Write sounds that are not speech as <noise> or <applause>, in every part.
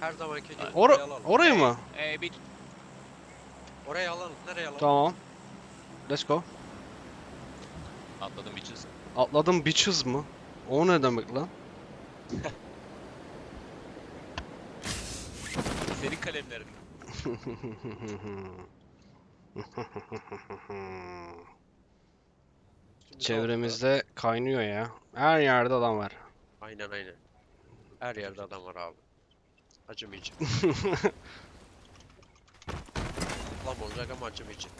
Her zamanki gibi Or oraya alalım. orayı mı? Ee, bir Oraya alalım. Nereye alalım? Tamam. Let's go. atladım bitches. Atladım bitches mı? O ne demek lan? <laughs> Senin kalemlerin. <laughs> Çevremizde kaynıyor ya. Her yerde adam var. Aynen aynen. Her yerde adam var abi. Acımayacak. <laughs> Lan olacak ama acımayacak.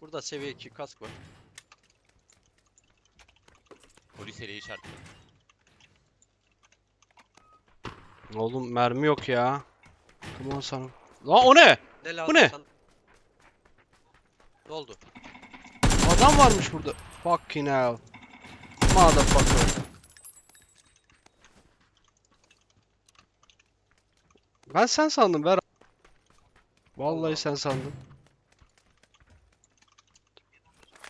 Burada seviye 2 kask var. Polis eleği çarptı. Oğlum mermi yok ya. On sana. Lan o ne? Ne lazım ne? sana? Ne oldu? Adam varmış burada. Fucking hell. Motherfucker. Ben sen sandım ver. Vallahi Allah sen sandım.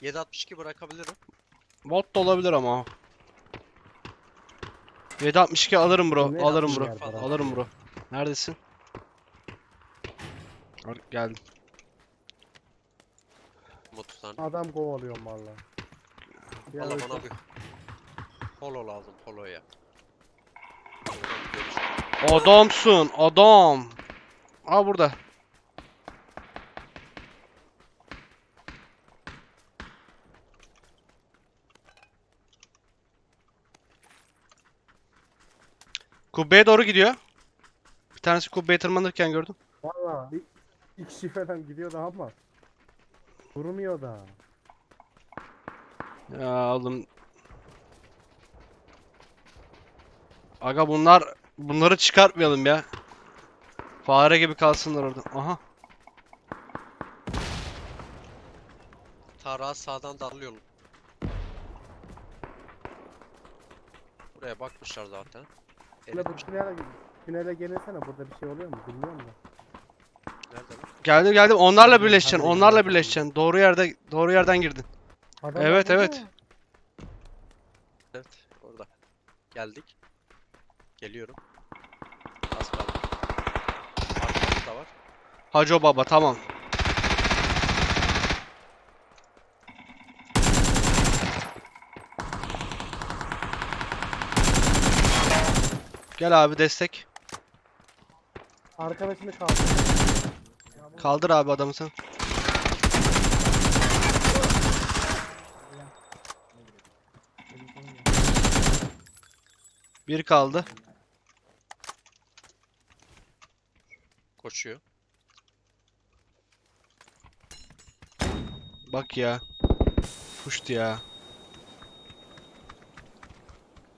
762 bırakabilirim. Bot da olabilir ama. 762 alırım bro. Ne Alırım bro. Alırım bro. Neredesin? Geldim. Mutlu tane. Adam kovalıyorum valla. Valla bana bir polo lazım poloya. Adamsın adam. Aa burada. Kubbeye doğru gidiyor. Bir tanesi kubbeye tırmanırken gördüm. Valla iki kişi falan gidiyordu ama. Durmuyor da. Ya oğlum. Aga bunlar bunları çıkartmayalım ya. Fare gibi kalsınlar orada. Aha. Tarağı sağdan darlıyorum. Buraya bakmışlar zaten. Eritmiş. tünele, tünele gelirsene burada bir şey oluyor mu bilmiyorum da. Geldim geldim. Onlarla birleşeceksin. Onlarla birleşeceksin. Doğru yerde doğru yerden girdin. Adamlar Evet, burada evet. mı? Evet orada. Geldik. Geliyorum. Az kaldı. Arkamızda var. Hacı baba tamam. Gel abi destek. Arkadaşını kaldı. Kaldır abi adamı sen. Bir kaldı. Koşuyor. Bak ya. Puştu ya.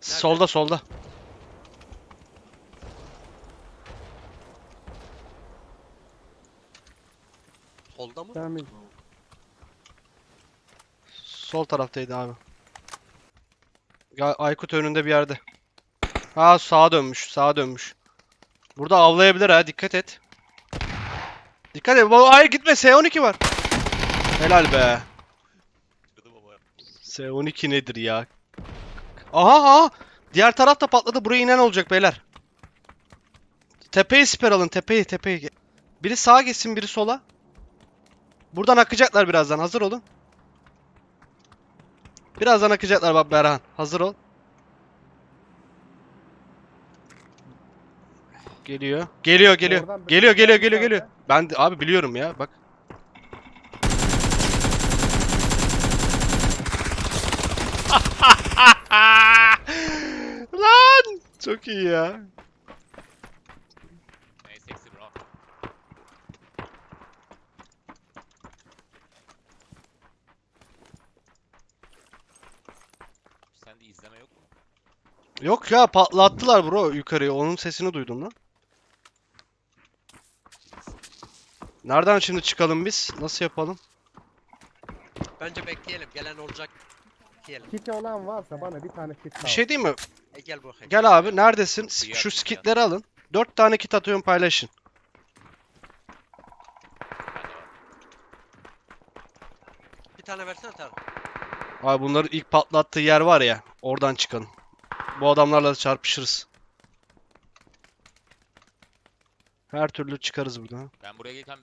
Solda solda. Holda mı? Tamam. Sol taraftaydı abi. Ya Aykut önünde bir yerde. Ha sağa dönmüş, sağa dönmüş. Burada avlayabilir ha, dikkat et. Dikkat et. Baba, Hayır gitme, S12 var. Helal be. Kırdım ama. S12 nedir ya? Aha aha. Diğer taraf da patladı. Buraya inen olacak beyler. Tepeyi siper alın, tepeyi, tepeyi. Biri sağa geçsin, biri sola. Buradan akacaklar birazdan. Hazır olun. Birazdan akacaklar bak Berhan. Hazır ol. Geliyor. Geliyor, geliyor. Oradan Geliyor, geliyor, geliyor, geliyor. Ben de, abi biliyorum ya. Bak. <laughs> Lan! Çok iyi ya. Hey seksi bro. Sende izleme yok mu? Yok ya patlattılar bro yukarıya. Onun sesini duydum lan. Nereden şimdi çıkalım biz? Nasıl yapalım? Bence bekleyelim. Gelen olacak. Diyelim. Kit olan varsa bana bir tane kit Bir al. şey diyeyim mi? E gel bakayım. Gel abi neredesin? Kıyı Şu ya. skitleri alın. 4 tane kit atıyorum paylaşın. Bir tane versene Tarık. Abi bunları ilk patlattığı yer var ya. Oradan çıkalım. Bu adamlarla da çarpışırız. Her türlü çıkarız buradan. Ben buraya gelirken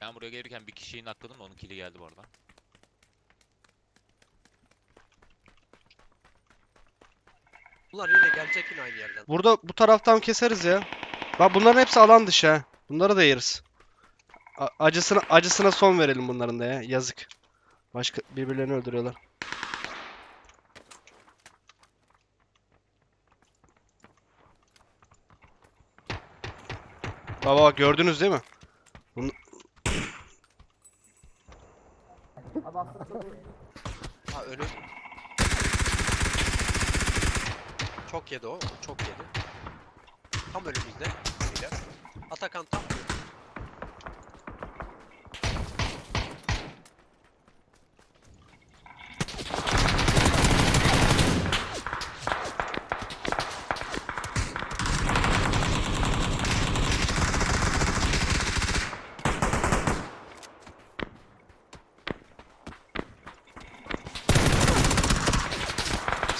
ben buraya gelirken bir kişiyi nakladım da onun kili geldi bu arada. Bunlar yine gelecek yine aynı yerden. Burada bu taraftan keseriz ya. Bak bunların hepsi alan dışı ha. Bunları da yeriz. A- acısına acısına son verelim bunların da ya. Yazık. Başka birbirlerini öldürüyorlar. Baba bak gördünüz değil mi? Ha önüm. Çok yedi o. Çok yedi. Tam önümüzde. Atakan tam önümüzde.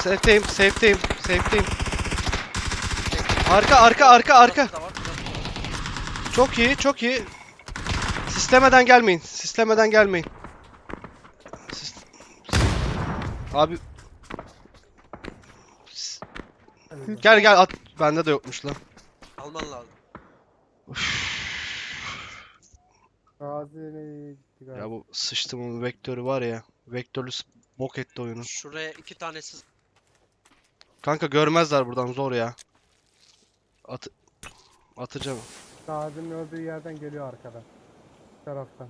Safe'teyim, safe'teyim, safe'teyim. Arka, arka, arka, arka. Çok iyi, çok iyi. Sistemeden gelmeyin. Sistemeden gelmeyin. Sis- Abi gel gel at. Bende de yokmuş lan. Alman lazım. Gitti galiba? Ya bu sıçtımın vektörü var ya. Vektörlü bok etti oyunu. Şuraya iki tanesi Kanka görmezler buradan zor ya. At atacağım. Gazi'nin öldüğü yerden geliyor arkadan. Bu taraftan.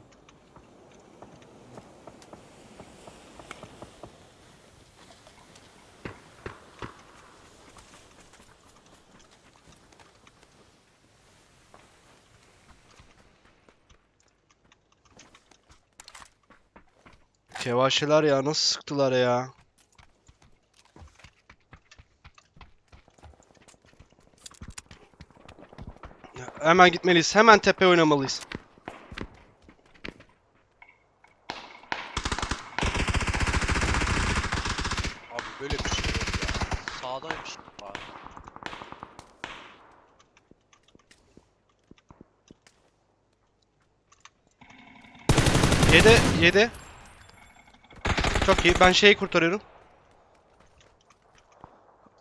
Kevaşeler ya nasıl sıktılar ya. Hemen gitmeliyiz. Hemen tepe oynamalıyız. Abi böyle bir şey yok ya. Sağdaymış. Abi. Yedi, yedi. Çok iyi. Ben şeyi kurtarıyorum.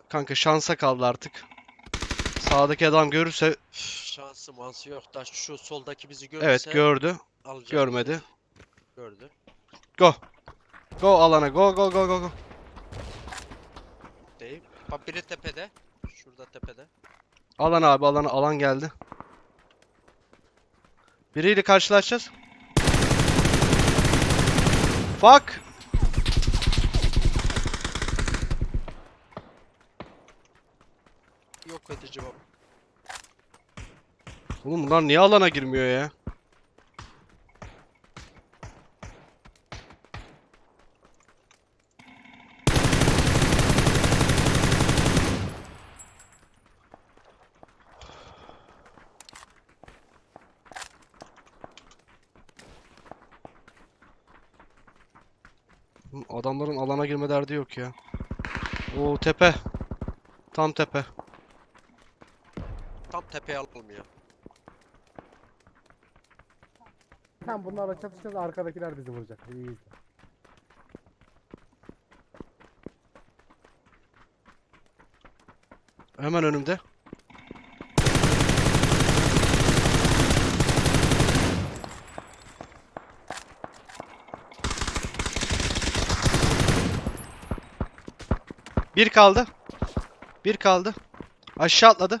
Kanka şansa kaldı artık. Sağdaki adam görürse Şansı mansı yok da şu soldaki bizi görürse evet gördü. alacak Görmedi. Gördü. Go. Go alana. Go go go go go. Değil. Bak biri tepede. Şurada tepede. Alan abi alana alan geldi. Biriyle karşılaşacağız. Fuck. Yok edici bak. Oğlum bunlar niye alana girmiyor ya? Adamların alana girme derdi yok ya. Oo tepe. Tam tepe. Tam tepeye almıyor. Tam bunlarla çatışacağız arkadakiler bizi vuracak. İyi izle. Hemen önümde. Bir kaldı. Bir kaldı. Aşağı atladı.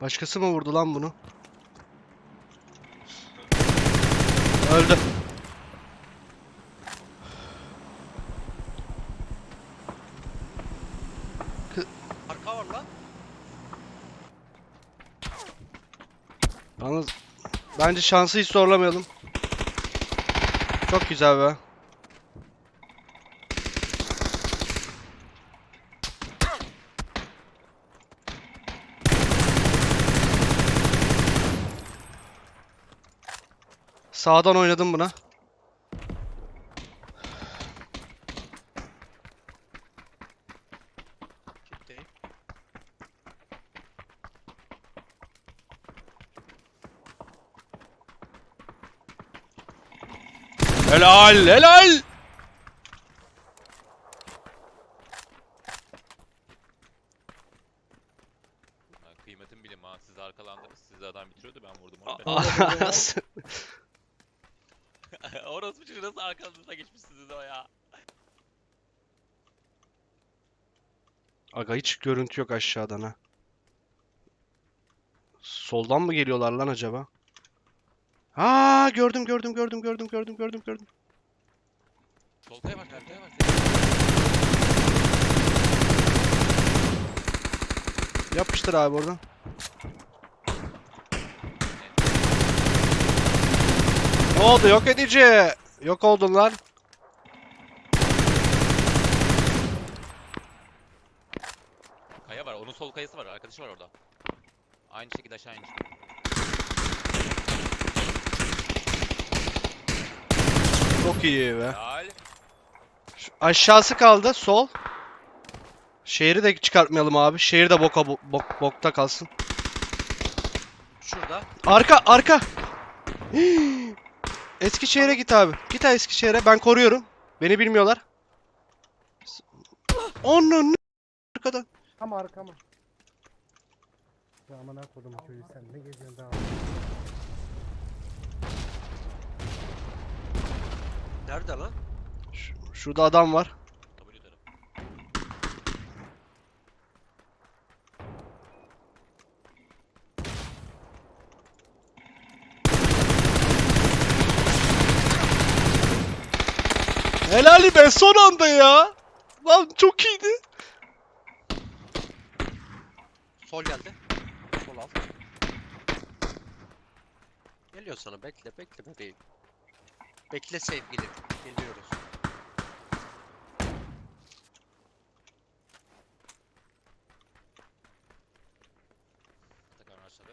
Başkası mı vurdu lan bunu? Öldü. Arka var lan. Yalnız bence şansı hiç zorlamayalım. Çok güzel be. Sağdan oynadım buna. Helal helal. Kıymetim bilin ha. Siz arkalandınız. Siz de adam bitiriyordu ben vurdum onu. <laughs> <laughs> Ben... Orası çocuğu nasıl arkanızda geçmişsiniz o ya. Aga hiç görüntü yok aşağıdan ha. Soldan mı geliyorlar lan acaba? Aa gördüm gördüm gördüm gördüm gördüm gördüm gördüm. Sol kaya bak arkaya bak. Yapıştır abi oradan. Ne oldu yok edici? Yok oldun lan. Kaya var. Onun sol kayası var. Arkadaşı var orada. Aynı şekilde aşağı inecek. Çok iyi be. Helal. Şu aşağısı kaldı sol. Şehri de çıkartmayalım abi. Şehir de boka bo- bok, bokta kalsın. Şurada. Arka arka. Hii. <gasps> Eskişehir'e git abi. Git ha Eskişehir'e. Ben koruyorum. Beni bilmiyorlar. Onun arkadan. Tam arkama. Ya amına kodum çocuğu sen ne geziyorsun daha? Nerede lan? Ş- Şurada adam var. W tarafı. Helali be son anda ya. Lan çok iyiydi. Sol geldi. Sol al. Geliyor sana bekle bekle bebeğim. Bekle sevgilim. Geliyoruz. Tekrar aşağıda.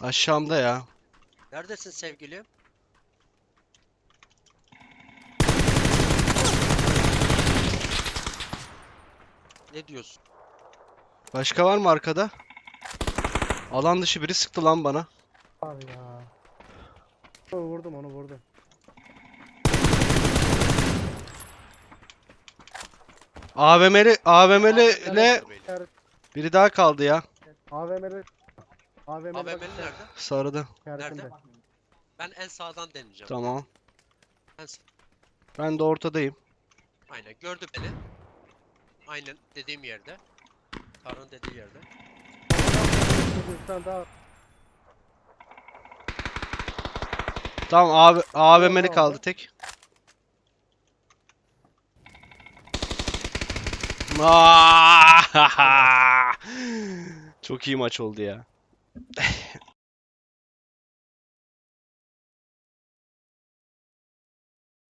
Aşağımda ya. Neredesin sevgilim? Ne diyorsun? Başka var mı arkada? Alan dışı biri sıktı lan bana. Abi ya. Onu vurdum onu vurdum. AVM'li AVM'li? İşaret- Biri daha kaldı ya. AVM'li AVM'li AVM'li nerede? Sarıda. işaretinde. Nerede? Ben en sağdan deneyeceğim. Tamam. En sağ- Ben de ortadayım. Aynen gördü beni. Aynen dediğim yerde. Tarın dediği yerde. Bir tane daha Tamam abi AVM'li kaldı tek. <laughs> Çok iyi maç oldu ya.